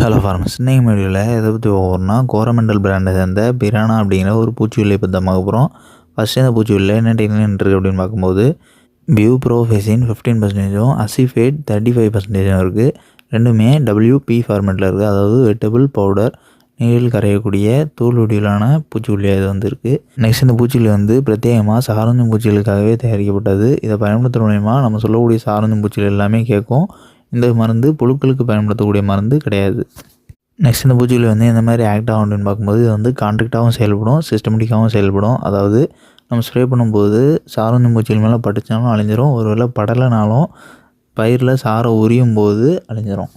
Hello ஃபார்மஸ் இன்னைக்கு வீடியோவில் எதை பற்றி ஒவ்வொருனா கோரமெண்டல் பிராண்டை சேர்ந்த பிரானா அப்படிங்கிற ஒரு பூச்சிவில்லை பற்றி தான் பார்க்க போகிறோம் ஃபஸ்ட்டு இந்த பூச்சிவில்லை என்ன டெக்னிக் இருக்குது அப்படின்னு பார்க்கும்போது பியூ ப்ரோஃபெசின் ஃபிஃப்டீன் பர்சன்டேஜும் அசிஃபேட் தேர்ட்டி ஃபைவ் பர்சன்டேஜும் இருக்குது ரெண்டுமே டபிள்யூபி ஃபார்மேட்டில் இருக்குது அதாவது வெட்டபிள் பவுடர் நீரில் கரையக்கூடிய தூள் வடிவிலான பூச்சிக்கொல்லியாக இது வந்து இருக்குது நெக்ஸ்ட் இந்த பூச்சிக்கொல்லி வந்து பிரத்யேகமாக சாரஞ்சும் பூச்சிகளுக்காகவே தயாரிக்கப்பட்டது. இதை பயன்படுத்துகிற மூலயமா நம்ம சொல்லக்கூடிய சாரஞ்சும் பூச்சிகள் எல்லாமே கேட்கும். இந்த மருந்து புழுக்களுக்கு பயன்படுத்தக்கூடிய மருந்து கிடையாது. நெக்ஸ்ட் இந்த பூச்சிக்கொல்லி வந்து எந்த மாதிரி ஆக்ட் ஆகும் அப்படின்னு பார்க்கும்போது இது வந்து கான்ட்ராக்டாகவும் செயல்படும் சிஸ்டமேட்டிக்காகவும் செயல்படும். அதாவது நம்ம ஸ்ப்ரே பண்ணும்போது சாரந்த பூச்சிகள் மேலே பட்டுச்சாலும் அழிஞ்சிரும். ஒருவேளை படலைனாலும் பயிரில் சாரை உரியும் போது அழிஞ்சிரும்.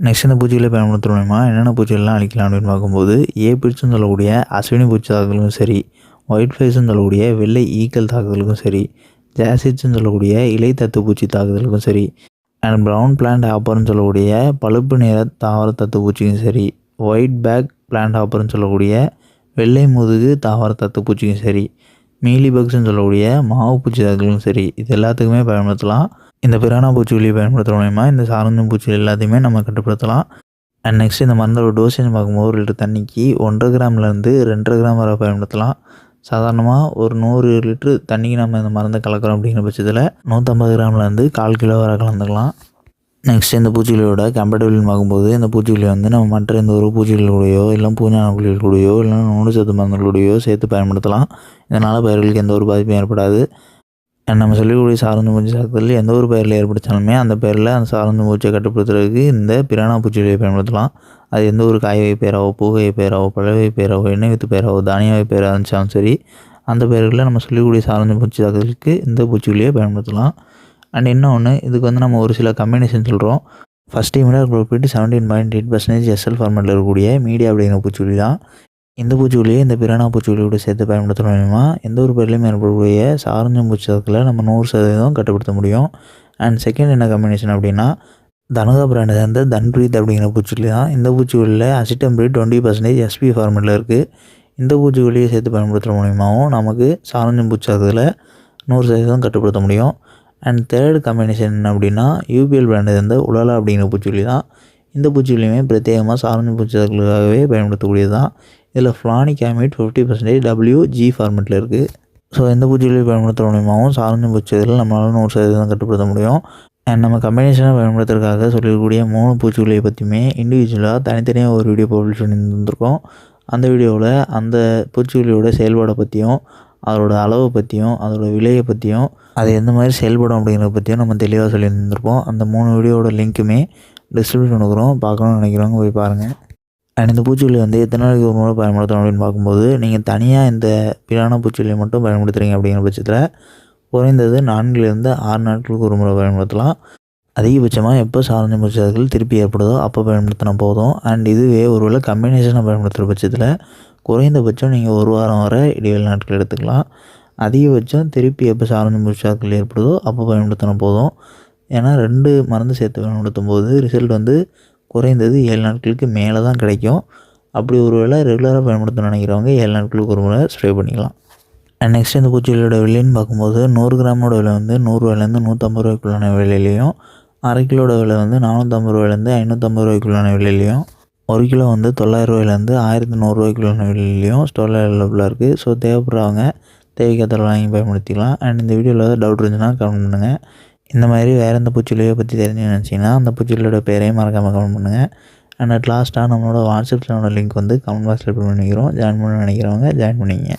நெக்ஸ்ட் இந்த பூச்சிகளை பயன்படுத்துகிற முடியுமா என்னென்ன பூச்சிகள்லாம் அழிக்கலாம் அப்படின்னு பார்க்கும்போது ஏ பிடிச்சுன்னு சொல்லக்கூடிய அஸ்வினி பூச்சி தாக்குதலுக்கும் சரி ஒயிட் ஃபேஸ்ன்னு சொல்லக்கூடிய வெள்ளை ஈக்கல் தாக்குதலுக்கும் சரி ஜாசிட்ஸ்ன்னு சொல்லக்கூடிய இலை தத்து பூச்சி தாக்குதலுக்கும் சரி அண்ட் ப்ரௌன் பிளான்ட் ஹாப்பர்னு சொல்லக்கூடிய பழுப்பு நிற தாவர தத்து பூச்சிக்கும் சரி ஒயிட் பேக் பிளான்ட் ஹாப்பர்னு சொல்லக்கூடிய வெள்ளை முதுகு தாவர தத்து பூச்சிக்கும் சரி மீலி பக்ஸ்ன்னு சொல்லக்கூடிய மாவு பூச்சி தாக்குதலும் சரி இது எல்லாத்துக்குமே பயன்படுத்தலாம். இந்த பிரானா பூச்சிக்கொல்லியை பயன்படுத்துகிற மூலயமா இந்த சாரஞ்சும் பூச்சிகள் எல்லாத்தையுமே நம்ம கட்டுப்படுத்தலாம். அண்ட் நெக்ஸ்ட் இந்த மருந்தோட டோசேஜ் பார்க்கும்போது ஒரு லிட்டர் தண்ணிக்கு ஒன்றரை கிராம்லேருந்து ரெண்டரை கிராம் வரை பயன்படுத்தலாம். சாதாரணமாக ஒரு நூறு லிட்ரு தண்ணிக்கு நம்ம இந்த மருந்தை கலக்கிறோம் அப்படிங்கிற பட்சத்தில் நூற்றம்பது கிராம்லேருந்து கால் கிலோ வரை கலந்துக்கலாம். நெக்ஸ்ட் இந்த பூச்சிகளோட கம்பேட்டபிள் பார்க்கும்போது இந்த பூச்சிகளை வந்து நம்ம மற்ற எந்த ஒரு பூச்சிகள் கூடயோ இல்லை பூஞ்சான குழிகள் கூடயோ இல்லை நோடு சத்து மருந்துகளோடையோ சேர்த்து பயன்படுத்தலாம். இதனால் பயிர்களுக்கு எந்த ஒரு பாதிப்பும் ஏற்படாது. நம்ம சொல்லக்கூடிய சாரந்து பூச்சி சாக்கத்தில் எந்த ஒரு பயிரில் ஏற்படுத்தாலுமே அந்த பயிரில் அந்த சாரந்து பூச்சியை கட்டுப்படுத்துறதுக்கு இந்த பிரானா பூச்சிகளை பயன்படுத்தலாம். அது எந்த ஒரு காய்வை பேராவோ பூகை பேராவோ பழவை பேராவோ எண்ணெய் வித்து பேராவோ தானியவை பேராக இருந்துச்சாலும் சரி அந்த பெயர்களில் நம்ம சொல்லக்கூடிய சாரந்து பூச்சி தாக்குதலுக்கு இந்த பூச்சிகளையே பயன்படுத்தலாம். அண்ட் இன்னொன்று இதுக்கு வந்து நம்ம ஒரு சில கம்பினேஷன் சொல்கிறோம் ஃபஸ்ட் இமிடார் profit seventeen point eight percentage SL ஃபார்மெட்டில் இருக்கக்கூடிய மீடியா அப்படிங்கிற பூச்சிக்கொல்லி தான் இந்த பூச்சிக்கொல்லியை இந்த பிரானா பூச்சிக்கொல்லியோடு சேர்த்து பயன்படுத்துகிற மூலமா எந்த ஒரு பயிரிலையும் ஏற்படக்கூடிய சாரஞ்சம் பூச்சி நம்ம நூறு சதவீதம் கட்டுப்படுத்த முடியும். அண்ட் செகண்ட் என்ன கம்பினேஷன் அப்படின்னா தனுகா பிராண்டை சேர்ந்த தன்பிரீத் அப்படிங்கிற பூச்சிக்கொல்லி தான். இந்த பூச்சிக்கொல்லியில் அசிட்டம்பிரீட் டுவெண்ட்டி பர்சன்டேஜ் எஸ்பி ஃபார்மெட்டில் இருக்குது இந்த பூச்சிக்கொல்லியை சேர்த்து பயன்படுத்துகிற மூலியமாகவும் நமக்கு சாரஞ்சம் பூச்சி நூறு சதவீதம் கட்டுப்படுத்த முடியும். அண்ட் தேர்ட் காம்பினேஷன் என்ன அப்படின்னா யூபிஎல் பிராண்டை சேர்ந்த உலலா அப்படிங்கிற பூச்சிக்கொல்லி தான். இந்த பூச்சிக்கொல்லியுமே பிரத்யேகமாக சாரணி பூச்சிகளுக்காகவே பயன்படுத்தக்கூடியது தான் இதில் flonicamid fifty percentage W G ஃபார்மெட்டில் இருக்குது ஸோ எந்த பூச்சிகளை பயன்படுத்துகிற மூலியமாகவும் சாரணி பூச்சிகளில் நம்மளால் நூறு சதவீதம் கட்டுப்படுத்த முடியும். அண்ட் நம்ம கம்பினேஷனை பயன்படுத்துறதுக்காக சொல்லக்கூடிய மூணு பூச்சிகளை பற்றியுமே இண்டிவிஜுவலாக தனித்தனியாக ஒரு வீடியோ பப்ளிஷ் பண்ணி வந்திருக்கோம். அந்த வீடியோவில் அந்த பூச்சிக்கொல்லியோட செயல்பாடை பற்றியும் அதோட அளவை பற்றியும் அதோட விலையை பற்றியும் அது எந்த மாதிரி செயல்படும் அப்படிங்கிறத பற்றியும் நம்ம தெளிவாக சொல்லியிருந்திருப்போம். அந்த மூணு வீடியோட லிங்க்குமே டிஸ்கிரிப்ஷன் கொடுக்குறோம். பார்க்கணும்னு நினைக்கிறவங்க போய் பாருங்கள் அண்ட் இந்த பூச்சிக்கொல்லி வந்து எத்தனை நாளைக்கு ஒரு முறை பயன்படுத்தணும் அப்படின்னு பார்க்கும்போது நீங்கள் தனியாக இந்த பிரான பூச்சிக்கொல்லியை மட்டும் பயன்படுத்துகிறீங்க அப்படிங்கிற பட்சத்தில் குறைந்தது நான்குலேருந்து ஆறு நாட்களுக்கு ஒரு முறை பயன்படுத்தலாம். அதிகபட்சமாக எப்போ சாரஞ்ச பூச்சிகள் திருப்பி ஏற்படுதோ அப்போ பயன்படுத்தினா போதும். அண்ட் இதுவே ஒருவேளை கம்பினேஷனாக பயன்படுத்துகிற பட்சத்தில் குறைந்தபட்சம் நீங்கள் ஒரு வாரம் வரை இடைவெளி நாட்கள் எடுத்துக்கலாம். அதிகபட்சம் திருப்பி எப்போ சாரஞ்ச பூச்சிகள் ஏற்படுதோ அப்போ பயன்படுத்தினா போதும். ஏன்னா ரெண்டு மருந்து சேர்த்து பயன்படுத்தும் போது ரிசல்ட் வந்து குறைந்தது ஏழு நாட்களுக்கு மேலே தான் கிடைக்கும். அப்படி ஒரு வேளை ரெகுலராக பயன்படுத்தணும்னு நினைக்கிறவங்க ஏழு நாட்களுக்கு ஒரு முறை ஸ்ப்ரே பண்ணிக்கலாம். அண்ட் நெக்ஸ்ட் இந்த பூச்சிகளோட விலைன்னு பார்க்கும்போது நூறு கிராமோட விலை வந்து நூறுரூவாயிலேருந்து நூற்றம்பது ரூபாய்க்குள்ளான விலையிலையும் அரை கிலோட விலை வந்து நானூற்றம்பது ரூபாயிலேருந்து ஐநூற்றம்பது ரூபாய்க்குள்ளான விலையிலையும் ஒரு கிலோ வந்து தொள்ளாயிரம் ரூபாயிலேருந்து ஆயிரத்தி நூறுரூவாய்க்குள்ளான விலையிலையும் ஸ்டோரில் அவைலபிளாக இருக்குது ஸோ தேவைப்படுறவங்க தேவைக்கேற்ற வாங்கி பயன்படுத்திக்கலாம். அண்ட் இந்த வீடியோவில் ஏதாவது டவுட் இருந்துச்சுன்னா கமெண்ட் பண்ணுங்கள் இந்த மாதிரி வேறு எந்த பூச்சிலையை பற்றி தெரிஞ்சு நினச்சிங்கன்னா அந்த பூச்சிகளோட பேரையும் மறக்காமல் கமெண்ட் பண்ணுங்கள் அண்ட் அட் லாஸ்ட்டாக நம்மளோட வாட்ஸ்அப் சேனலோட லிங்க் வந்து கமெண்ட் பாக்ஸில் பண்ணிக்கிறோம். ஜாயின் பண்ண நினைக்கிறவங்க ஜாயின் பண்ணிங்க